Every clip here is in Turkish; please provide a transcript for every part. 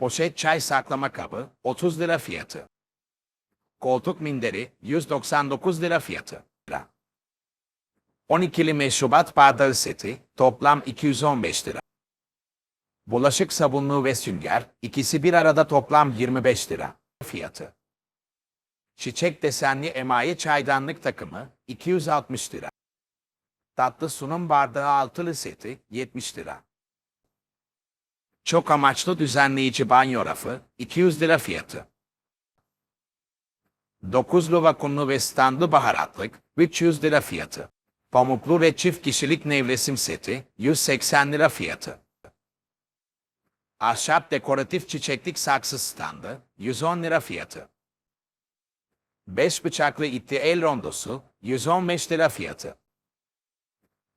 Poşet çay saklama kabı 30 lira fiyatı. Koltuk minderi 199 lira fiyatı. Lira. 12'li meşrubat bardağı seti toplam 215 lira. Bulaşık sabunluğu ve sünger ikisi bir arada toplam 25 lira fiyatı. Çiçek desenli emaye çaydanlık takımı 260 lira. Tatlı sunum bardağı altılı seti 70 lira. Çok amaçlı düzenleyici banyo rafı 200 lira fiyatı. 9'lu vakumlu ve standlı baharatlık 300 lira fiyatı. Pamuklu ve çift kişilik nevresim seti 180 lira fiyatı. Ahşap dekoratif çiçeklik saksı standı 110 lira fiyatı. 5 bıçaklı itli el rondosu 115 lira fiyatı.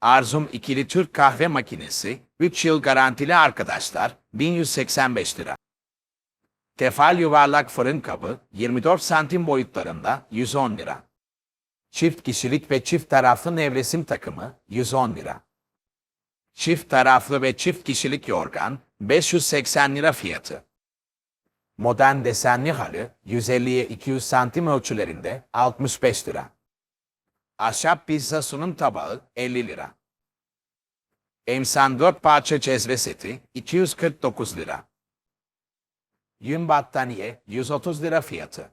Arzum ikili Türk kahve makinesi 3 yıl garantili arkadaşlar 1185 lira. Tefal yuvarlak fırın kabı 24 santim boyutlarında 110 lira. Çift kişilik ve çift taraflı nevresim takımı 110 lira. Çift taraflı ve çift kişilik yorgan 580 lira fiyatı. Modern desenli halı 150'ye 200 santim ölçülerinde 65 lira. Ahşap pizza sunum tabağı 50 lira. Emsan 4 parça cezve seti 249 lira. Yün battaniye 130 lira fiyatı.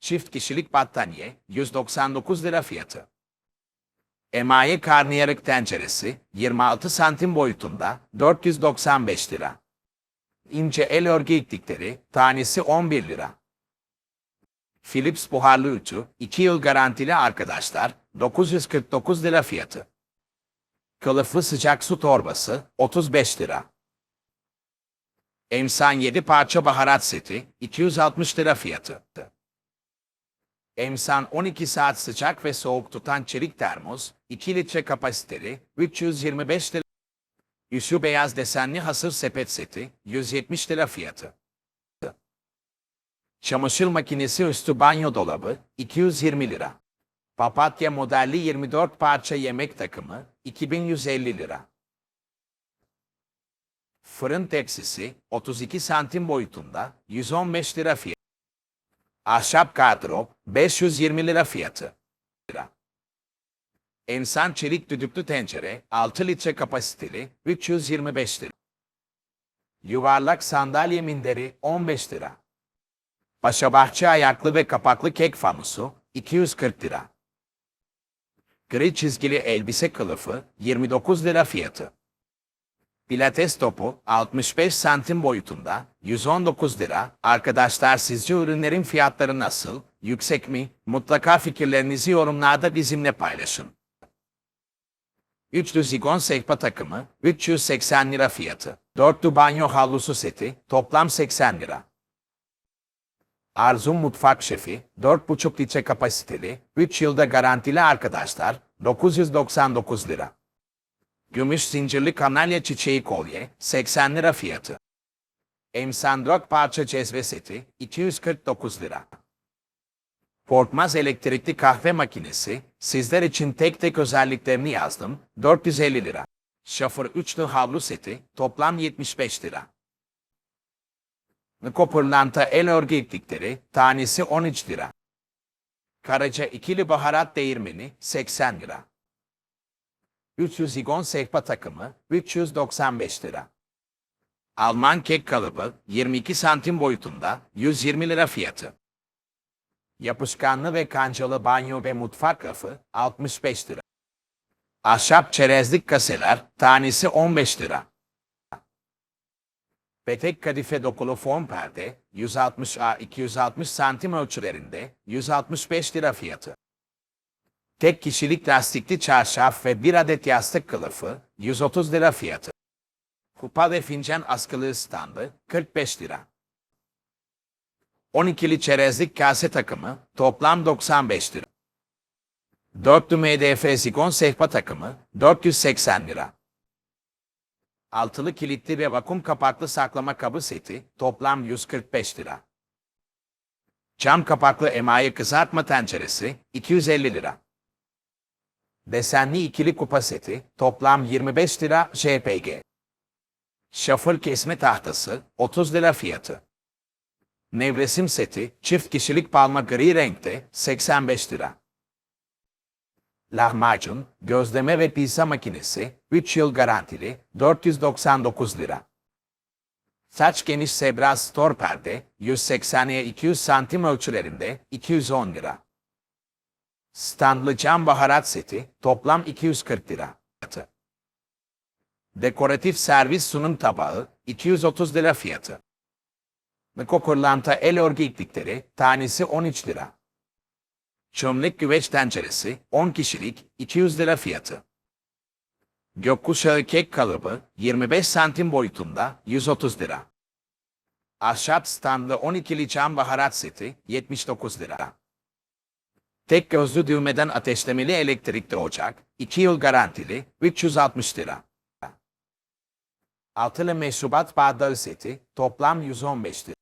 Çift kişilik battaniye 199 lira fiyatı. Emaye karnıyarık tenceresi 26 santim boyutunda 495 lira. İnce el örgü iplikleri tanesi 11 lira. Philips buharlı ütü 2 yıl garantili arkadaşlar 949 lira fiyatı. Kılıflı sıcak su torbası 35 lira. Emsan 7 parça baharat seti 260 lira fiyatı. Emsan 12 saat sıcak ve soğuk tutan çelik termos 2 litre kapasiteli 325 lira. Üsü beyaz desenli hasır sepet seti 170 lira fiyatı. Çamaşır makinesi üstü banyo dolabı 220 lira. Papatya modelli 24 parça yemek takımı 2150 lira. Fırın tepsisi 32 santim boyutunda 115 lira fiyatı. Ahşap gardırop 520 lira fiyatı. Lira. Ensan çelik düdüklü tencere 6 litre kapasiteli 325 lira. Yuvarlak sandalye minderi 15 lira. Paşabahçe ayaklı ve kapaklı kek fanusu 240 lira. Gri çizgili elbise kılıfı 29 lira fiyatı. Pilates topu 65 santim boyutunda 119 lira. Arkadaşlar sizce ürünlerin fiyatları nasıl? Yüksek mi? Mutlaka fikirlerinizi yorumlarda bizimle paylaşın. Üçlü zigon sehpa takımı 380 lira fiyatı. Dörtlü banyo havlusu seti toplam 80 lira. Arzum Mutfak Şefi 4,5 litre kapasiteli 3 yılda garantili arkadaşlar 999 lira. Gümüş zincirli kanalya çiçeği kolye 80 lira fiyatı. Emsan 4 parça cezve seti 249 lira. Korkmaz elektrikli kahve makinesi sizler için tek tek özelliklerini yazdım 450 lira. Şafır üçlü havlu seti toplam 75 lira. Kopırlanta el örgü tanesi 13 lira. Karaca ikili baharat değirmeni 80 lira. 300 zigon sehpa takımı 395 lira. Alman kek kalıbı 22 santim boyutunda 120 lira fiyatı. Yapışkanlı ve kancalı banyo ve mutfak rafı 65 lira. Ahşap çerezlik kaseler tanesi 15 lira. Petek kadife dokulu perde 160A 260 santim ölçülerinde 165 lira fiyatı. Tek kişilik lastikli çarşaf ve bir adet yastık kılıfı 130 lira fiyatı. Kupa ve fincan askılı standı 45 lira. 12'li çerezlik kase takımı toplam 95 lira. 4'lü MDF zigon sehpa takımı 480 lira. Altılı kilitli ve vakum kapaklı saklama kabı seti toplam 145 lira. Cam kapaklı emaye kızartma tenceresi 250 lira. Desenli ikili kupa seti toplam 25 lira JPG. Şafır kesme tahtası 30 lira fiyatı. Nevresim seti çift kişilik palma gri renkte 85 lira. Lahmacun, gözleme ve pizza makinesi 3 yıl garantili 499 lira. Saç geniş sebra store perde 180'ye 200 santim ölçülerinde 210 lira. Standlı cam baharat seti toplam 240 lira. Dekoratif servis sunum tabağı 230 lira fiyatı. Miko kırlanta el örgü iplikleri tanesi 13 lira. Çömlek güveç tenceresi 10 kişilik 200 lira fiyatı. Gökkuşağı kek kalıbı 25 santim boyutunda 130 lira. Ahşap standlı 12'li cam baharat seti 79 lira. Tek gözlü düğmeden ateşlemeli elektrikli ocak 2 yıl garantili 360 lira. Altılı meşrubat bardağı seti toplam 115 lira.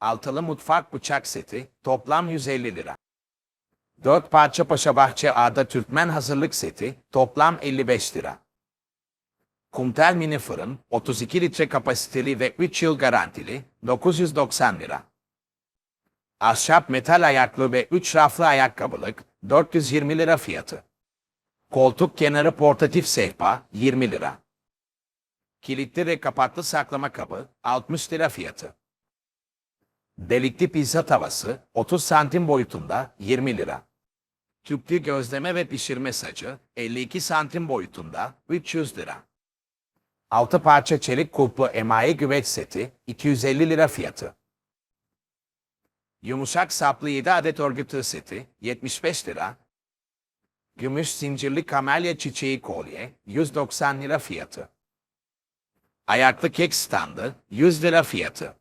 Altılı mutfak bıçak seti toplam 150 lira. 4 parça Paşabahçe Ağda Türkmen hazırlık seti toplam 55 lira. Kumtel mini fırın 32 litre kapasiteli ve 3 yıl garantili 990 lira. Ahşap metal ayaklı ve 3 raflı ayakkabılık 420 lira fiyatı. Koltuk kenarı portatif sehpa 20 lira. Kilitli ve kapaklı saklama kabı 60 lira fiyatı. Delikli pizza tavası 30 santim boyutunda 20 lira. Tüplü gözleme ve pişirme sacı 52 santim boyutunda 300 lira. 6 parça çelik kulplu emaye güveç seti 250 lira fiyatı. Yumuşak saplı 7 adet örgü tığ seti 75 lira. Gümüş zincirli kamelya çiçeği kolye 190 lira fiyatı. Ayaklı kek standı 100 lira fiyatı.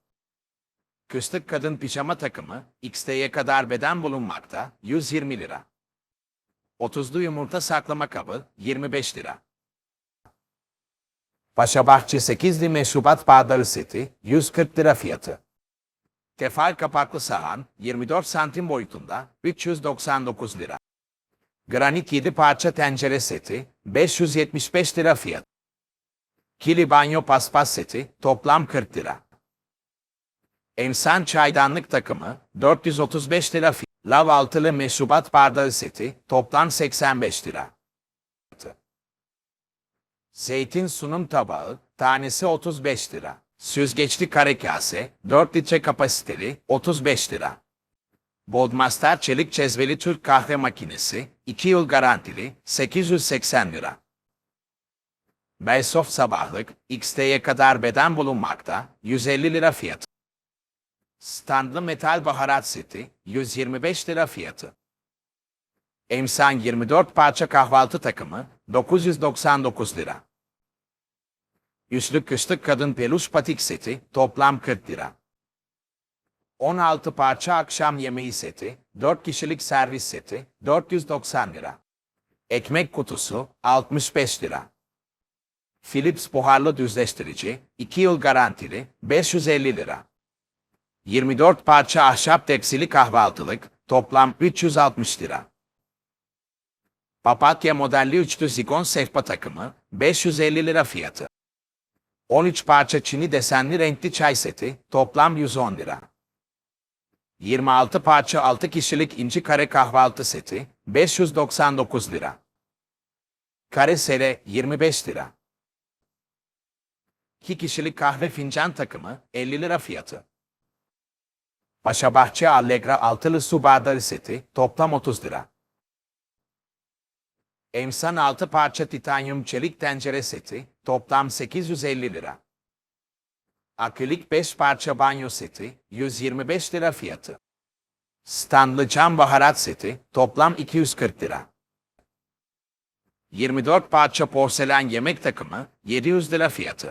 Kıstık kadın pijama takımı XT'ye kadar beden bulunmakta 120 lira. 30'lu yumurta saklama kabı 25 lira. Paşabahçe 8'li meşrubat bardağı seti 140 lira fiyatı. Tefal kapaklı sahan 24 santim boyutunda 399 lira. Granit 7 parça tencere seti 575 lira fiyat. Kili banyo paspas seti toplam 40 lira. Emsan çaydanlık takımı 435 lira fiyat. Lav altılı meşrubat bardağı seti toplam 85 lira. Zeytin sunum tabağı tanesi 35 lira. Süzgeçli kare kase 4 litre kapasiteli 35 lira. Bodmaster çelik cezveli Türk kahve makinesi 2 yıl garantili 880 lira. Beysoft sabahlık XT'ye kadar beden bulunmakta 150 lira fiyatı. Standlı metal baharat seti 125 lira fiyatı. Emsan 24 parça kahvaltı takımı 999 lira. Yüzlük kışlık kadın peluş patik seti toplam 40 lira. 16 parça akşam yemeği seti, 4 kişilik servis seti 490 lira. Ekmek kutusu 65 lira. Philips buharlı düzleştirici 2 yıl garantili 550 lira. 24 parça ahşap tepsili kahvaltılık toplam 360 lira. Papatya modelli üçlü zigon sehpa takımı 550 lira fiyatı. 13 parça çini desenli renkli çay seti toplam 110 lira. 26 parça 6 kişilik inci kare kahvaltı seti 599 lira. Kare sere 25 lira. 2 kişilik kahve fincan takımı 50 lira fiyatı. Paşabahçe Allegra altılı su bardağı seti toplam 30 lira. Emsan 6 parça titanyum çelik tencere seti toplam 850 lira. Akrilik 5 parça banyo seti 125 lira fiyatı. Stanlı cam baharat seti toplam 240 lira. 24 parça porselen yemek takımı 700 lira fiyatı.